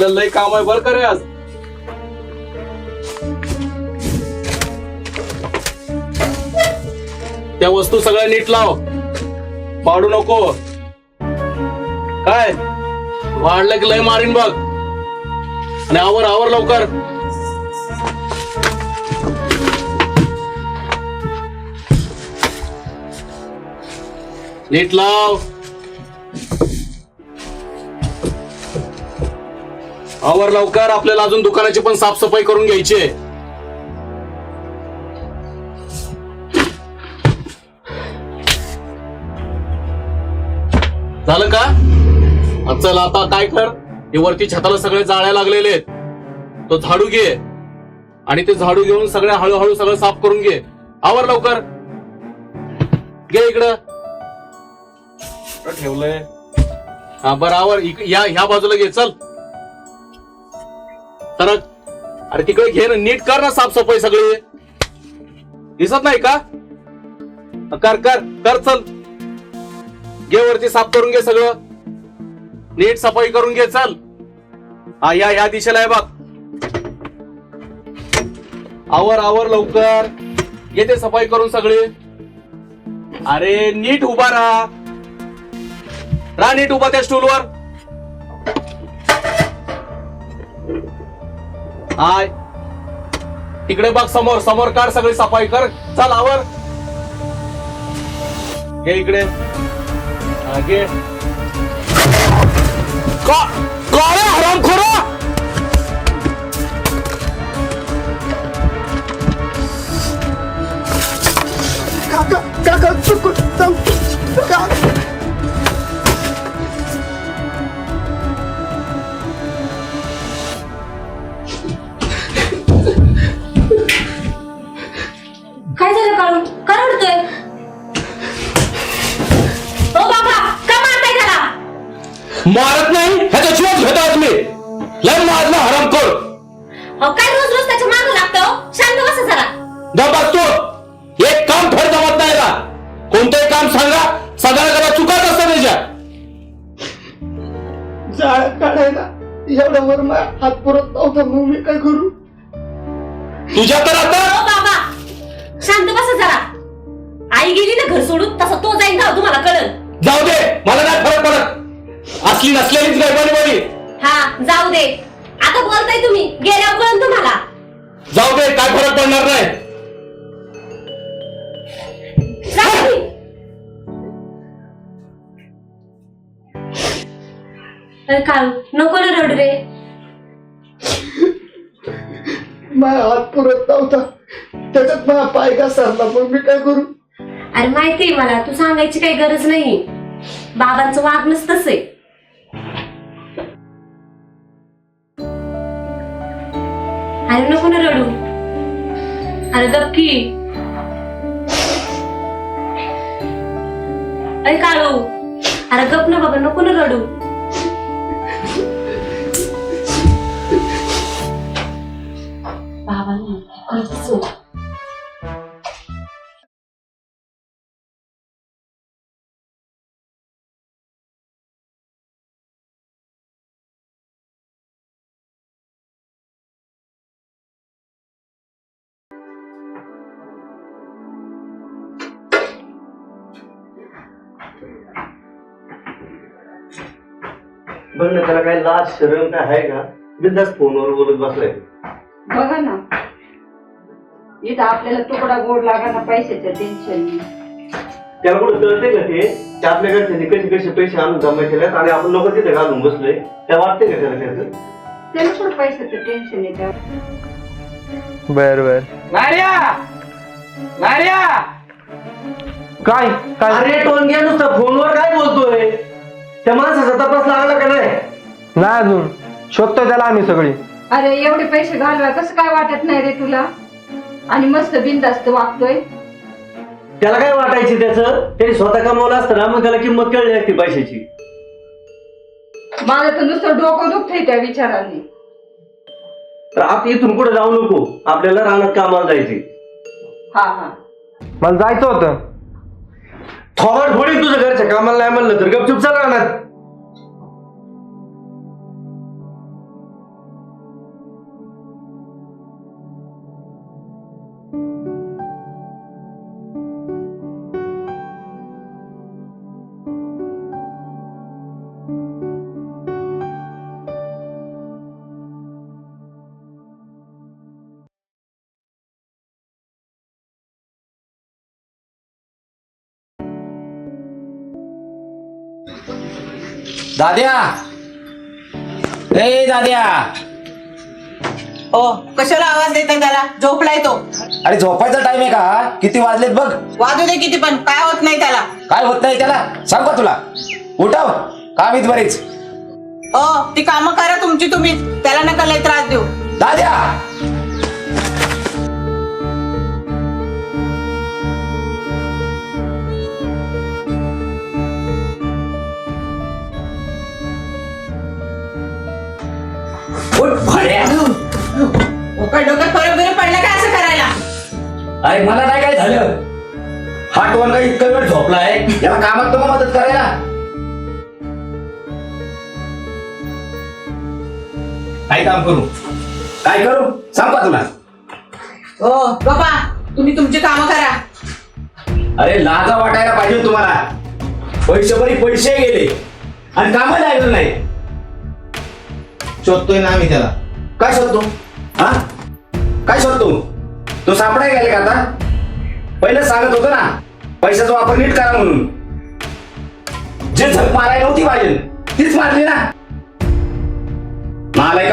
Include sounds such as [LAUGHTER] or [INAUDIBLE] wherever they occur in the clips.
आपल्याला लई काम आहे बरं करे आज? त्या वस्तू सगळ्या नीट लाव. पाडू नको. काय? वाढलं की लय मारीन बघ. आणि आवर आवर लवकर. नीट लाव. आवर लवकर आपल्याला अजून दुकानाची पण साफसफाई करून घ्यायची आहे. झालं का? चल आता काय कर? हे वरती छताला सगळे जाळ्या लागलेले आहेत. तो झाडू घे. आणि ते झाडू घेऊन सगळ्या हळूहळू सगळं साफ करून घे. आवर लवकर. घे इकडं. ठेवलंय? हा बरं आवर. इक- या ह्या बाजूला घे. चल. तर अरे तिकडे घे ना नीट कर ना साफसफाई सगळी. दिसत नाही का? कर कर कर चल. घे वरती साफ करून घे सगळं. नीट सफाई करून घे चल. हा या या दिशेला आहे बघ. आवर आवर लवकर. येते सफाई करून सगळी. अरे नीट उभा राहा. राहा नीट उभा त्या स्टूलवर आय. तिकडे बघ समोर समोर काढ सगळी सफाई कर. चल आवर. घे इकडे. हा, घे. काळे हराम काका काका चुकून मारत नाही ह्याचा जीवच घेतो आज मी लय मारला हराम कर अहो काय रोज रोज त्याच्या मागं लागतं शांत बसा जरा. जा बघतो एक काम फळ जमत नाही का? कोणतंही काम सांगा सगळ्या करा चुकाच असतं त्याच्या. जाळ काढायला एवढ्या वर माझा हात पुरत नव्हता मग मी काय करू? तुझ्या तर आता ओ बाबा शांत बसा जरा. आई गेली ना घर सोडून तसा तो जाईन ना तुम्हाला कळल. जाऊ दे मला नाही फरक पडत. असली नसलेलीच नाही बरी. हा जाऊ दे. आता बोलताय तुम्ही गेल्यावर कळन तुम्हाला. जाऊ दे काय फरक पडणार नाही. जा तुम्ही. अरे काळू नको ना रडू रे. माझा हात पुरत नव्हता. त्याच्यात माझा पाय घसरला मग मी काय करू? अरे माहितीये मला तू सांगायची काही गरज नाही. बाबांचं वागणंच तसं आहे अरे नको ना रडू अरे गप्की अरे काळू अरे गप ना बाबा नको ना रडू बाबा बघ ना त्याला काय लाज शरम काय आहे का? बिंदास फोनवर बोलत बसलाय. बघा ना. इथं आपल्याला तुकडा गोड लागा ना पैशाच्या टेन्शन त्याला कुठं कळते का ते? आपल्या घरच्यांनी कसे कसे पैसे आणून जमा केल्यात आणि आपण लोक तिथे घालून बसलोय. त्या वाटते का त्याला त्याचं त्याला पण पैशाचं टेन्शन येतं बर बर. नार्या! नार्या! काय? काय? अरे टोनग्या नुसतं फोनवर काय बोलतोय? त्या माणसाचा तपास लागला का नाही? नाही अजून. शोधतोय त्याला आम्ही सगळी. अरे एवढे पैसे घालवा कसं काय वाटत नाही रे तुला? आणि मस्त बिनधास्त वागतोय. त्याला काय वाटायची त्याचं? त्याने स्वतः कमावलं असतं ना मग त्याला किंमत कळली असती पैशाची. माझं तर नुसतं डोकं दुखतंय त्या विचाराने. तर आता इथून पुढे जाऊ नको. आपल्याला रानात कामाला जायचे हा हा. मला जायचं होतं. थोबड थोडी तुझं घरच्या कामाला नाही म्हणलं तर गपचूप चल राहणार दाद्या! ए दाद्या! ओ कशाला आवाज देताय त्याला? झोपलाय तो. अरे झोपायचा टाइम आहे का? किती वाजलेत बघ. वाजू दे किती पण काय होत नाही त्याला? काय होत नाही त्याला? सांग का तुला. उठव. काम येत बरेच. ओ ती कामं करा तुमची तुम्ही. त्याला नका लय त्रास देऊ. दाद्या! काय डोक्यात फरक बिरक पडला काय असं करायला? अरे मला नाही काय झालं. हा टोन काय इतका वेळ झोपलाय याला कामात तुम्हाला मदत करायला? काय काम करू? काय करू? सांग का तुला? ओ बाबा तुम्ही तुमची कामं करा. अरे लाजा वाटायला पाहिजे तुम्हाला. पैसे बरी पैसे गेले. आणि कामाला लागलं नाही. शोधतोय ना आम्ही त्याला. काय शोधतो? हा? काय शोधतो तो सापडाय गेले का आता? पहिलं सांगत होतो ना पैशाचा वापर नीट करा म्हणून. जे झक मारायला नव्हती पाहिजे तीच मारली ना. मालाय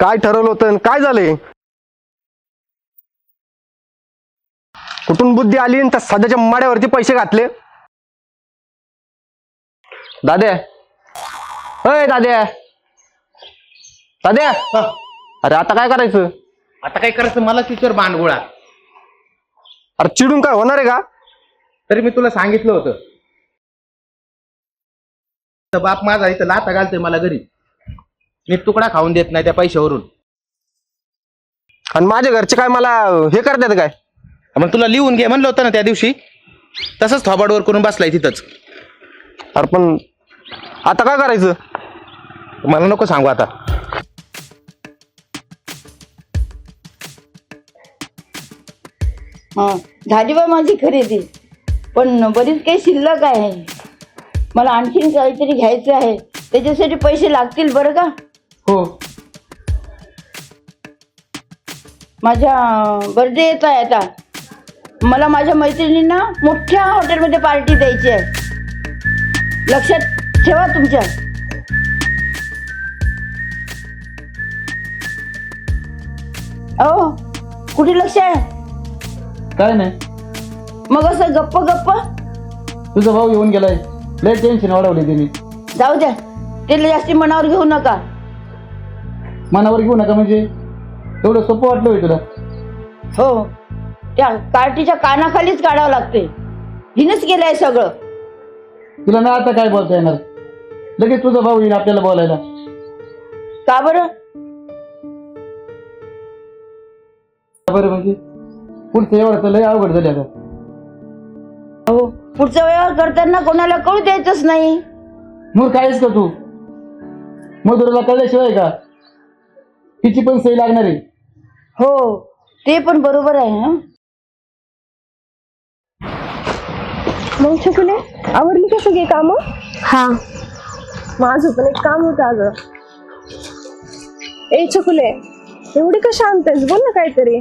काय ठरवलं होतं आणि काय झालंय? कुठून बुद्धी आली आणि त्या सध्याच्या माड्यावरती पैसे घातले? दाद्या. अय दाद्या. दाद्या. अरे आता काय करायचं? आता काय करायचं? मला तिच्यावर बांडगोळा अरे चिडून काय होणार आहे का? तरी मी तुला सांगितलं होतं. तर बाप माझा इथं लाता घालतोय मला घरी. मी तुकडा खाऊन देत नाही त्या पैशावरून. आणि माझ्या घरचे काय मला हे करतात काय? मग तुला लिहून घे म्हणलं होतं ना त्या दिवशी. तसंच थोबाडवर करून बसलाय तिथंच. अरे पण आता काय करायचं? मला नको सांगू आता. हा झाली बा माझी खरेदी. पण बरीच काही शिल्लक आहे. मला आणखीन काहीतरी घ्यायचं आहे. त्याच्यासाठी पैसे लागतील बरं का? हो. माझ्या बर्थडे येत आहे आता. मला माझ्या मैत्रिणींना मोठ्या हॉटेलमध्ये पार्टी द्यायची आहे. लक्षात ठेवा तुमच्या. अहो कुठे लक्ष आहे? काय नाही. मग असं गप्प गप्प? तुझा भाऊ येऊन गेलाय. लय टेन्शन वाढवले त्यांनी जाऊ द्या. ते जास्ती मनावर घेऊ नका. मनावर घेऊ नका म्हणजे. एवढं सोपं वाटलं होय तुला. हो. त्या कार्टीच्या कानाखालीच काढावं लागते हिनच केलंय सगळं. तुला ना आता काय बोलता येणार? लगेच तुझा भाऊ येईल आपल्याला बोलायला. का बरं? बरं म्हणजे? पुढचं एवढं तर लय अवघड झाले आता. हो. पुढचा व्यवहार करताना कोणाला कळू द्यायचंच नाही. मूर्ख आहेस का तू? मधुराला कळल्याशिवाय का? तिची पण सही लागणार आहे. हो ते पण बरोबर आहे हं. मग छकुले आवरली का सगळी कामं? हा. माझं पण एक काम होतं अगं. ए छकुले एवढी का शांत आहेस? बोल ना काहीतरी.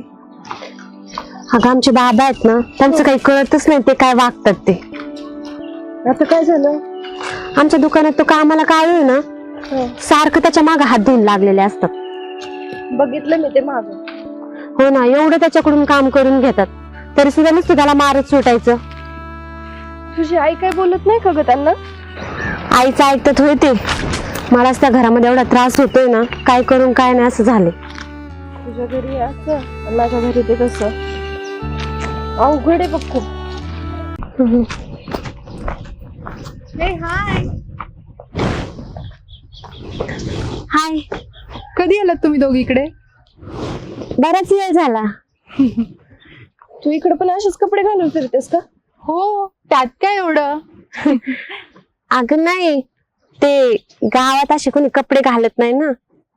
अगं आमचे बाबा आहेत ना त्यांचं काही कळतच नाही ते काय वागतात ते. आता काय झालं? आमच्या दुकानात तो कामाला आहे ना सारखं त्याच्यामागे हात धुवून लागलेले असतात. बघितलं मी ते माग. हो ना एवढं त्याच्याकडून काम करून घेतात. तरी सुद्धा नुसतं त्याला मारत सुटायचं. तुझी आई काय बोलत नाही का ग त्यांना? आईचं ऐकतात होय ते. मलाच त्या घरामध्ये एवढा त्रास होतोय ना काय करून काय नाही असं झाले तुझ्या घरी असं आणि माझ्या घरी ते कसं अवघड आहे बघ खूप. हाय. हाय. कधी आलात तुम्ही दोघी इकडे? बराच वेळ झाला. तू इकडे पण असेच कपडे घालून फिरतेस का? हो त्यात काय एवढं? अगं नाही ते गावात असे कोणी कपडे घालत नाही ना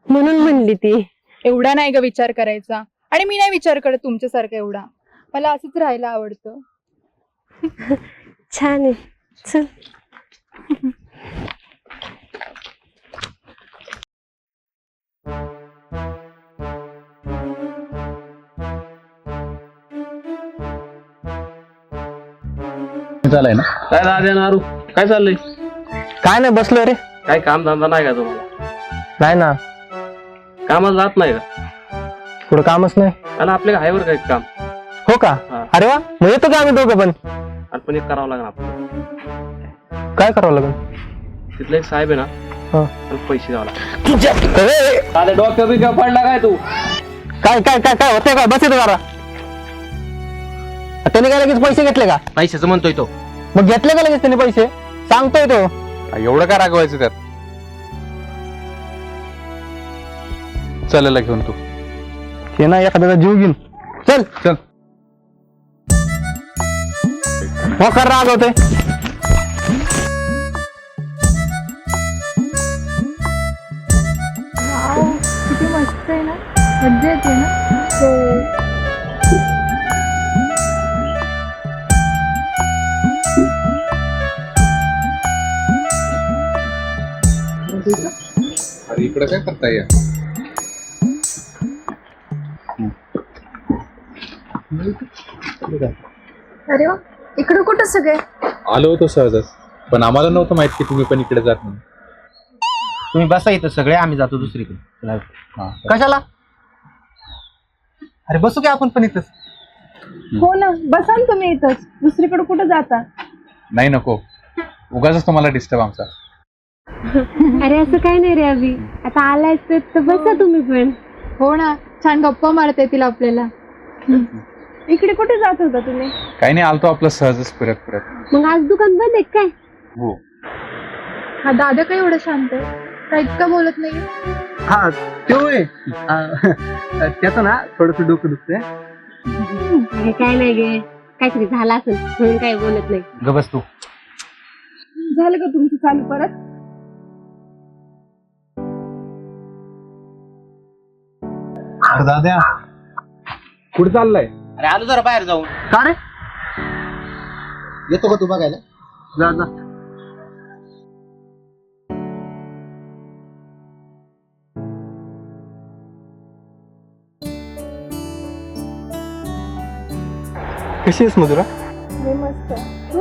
म्हणून म्हणली ती. एवढा नाही ग विचार करायचा. आणि मी नाही विचार करत तुमच्यासारखा एवढा. मला असंच राहायला आवडतं. छान आहे. चल. चालाय ना? काय नारू काय चाललंय? काय नाही बसलो रे. काय काम धंदा नाही का तुम्हाला? नाही ना. कामाला जात नाही का? पुढं कामच नाही. आणि आपल्या हायवर काय काम? हो का? हा. अरे वा मग येतो का आम्ही दोघं पण? आणि पण एक करावं लागणार आपल्याला. काय करावं लागेल? तिथलं एक साहेब आहे ना पैसे द्यावं लागतात. तुझ्या अरे, पडला काय तू? काय काय काय काय होतंय काय बस येतो जरा. त्याने काय लगेच पैसे घेतले का? पैशाचं म्हणतोय तो. मग घेतले का लगेच त्याने पैसे? सांगतोय तो. एवढं काय रागवायचं त्यात? चालेल घेऊन तू. हे ना एखाद्याचा जीव घेऊन चल. चल. हो कर राग मज्जा येते ना अरे इकडं काय करताय? या अरे वा इकडं कुठं सगळे? आलो होतो सहजच पण आम्हाला नव्हतं माहीत की तुम्ही पण इकडे जात म्हणून. तुम्ही बसा इथं सगळे आम्ही जातो दुसरीकडे. हा. कशाला? अरे बसू की आपण पण इथंच. हो ना बसा ना तुम्ही इथंच. दुसरीकडे कुठं जाता? नाही नको. उगाच तुम्हाला डिस्टर्ब आमचा. अरे असं काय नाही रे अभि. आता आलाय तर तर बसा तुम्ही पण. हो ना छान गप्पा मारता येतील आपल्याला. इकडे कुठे जात होता तुम्ही? काही नाही आलतो आपलं सहजच फिरत फिरत. मग आज दुकान बंद आहे काय? हो. हा दादा काय एवढं शांत? आहे का इतका बोलत नाही हा तो त्याचं ना थोडस डोकं दुखतंय. अरे काय नाही गे. काहीतरी झालं असेल म्हणून काय बोलत नाही. ग बस तू. झालं का तुमचं चालू परत? दाद्या. कुठे चाललाय? अरे आलो जरा बाहेर जाऊन. का रे? येतो का तू बघायला? जा जा. कशी आहेस मधुरा? मी मस्त. तू?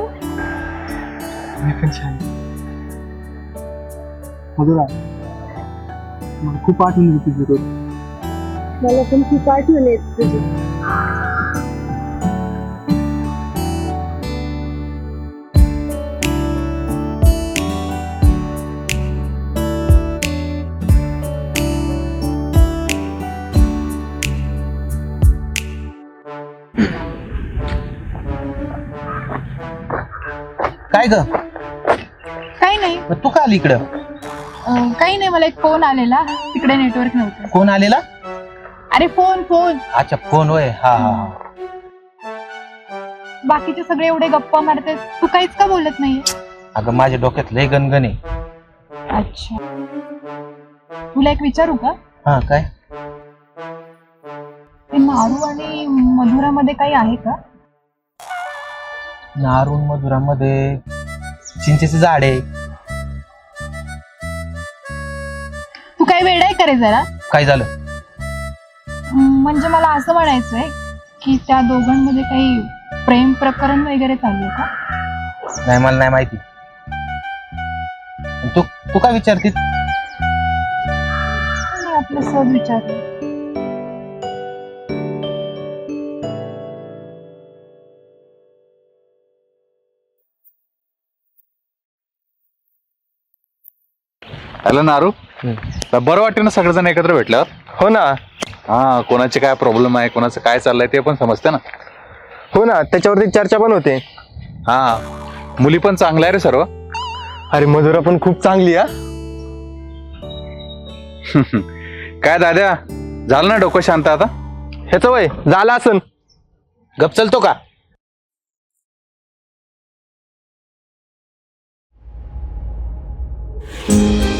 मी पण छान. मधुरा मला खूप आठवण येते तुझी मला पण खूप आठवण येत. तुझी काय ग? काही नाही. मग तू का आली इकडं? अं, काही नाही मला एक फोन आलेला. तिकडे नेटवर्क नव्हतं. कोण आलेला? अरे फोन फोन. अच्छा फोन होय. हा हा हा. बाकीचे सगळे एवढे गप्पा मारते तू काहीच का बोलत नाही अगं माझ्या डोक्यात लय गणगण आहे. अच्छा. तुला एक विचारू का? हा काय? ते नारू आणि मधुरामध्ये काही आहे का? नारून मधुरामध्ये चिंचेचे झाड आहे. तू काही वेळ आहे करे जरा? काय झालं? अं, म्हणजे मला असं म्हणायचंय की त्या दोघांमध्ये काही प्रेम प्रकरण वगैरे चालू आहे का? नाही मला नाही माहिती. तू तू काय विचारते मी आपलं सहज विचारलं हॅलो नारू तर बरं वाटतं ना सगळेजण एकत्र भेटल्यावर? हो ना. हा कोणाचे काय प्रॉब्लेम आहे कोणाचं काय चाललंय ते पण समजते ना. हो ना त्याच्यावरती चर्चा पण होते. हा. मुली पण चांगल्या आहे रे सर्व. अरे मधुरा पण खूप चांगली हा. [LAUGHS] काय दाद्या झालं ना डोकं शांत आता? ह्याचं वय झालं असन. गप चलतो का? रे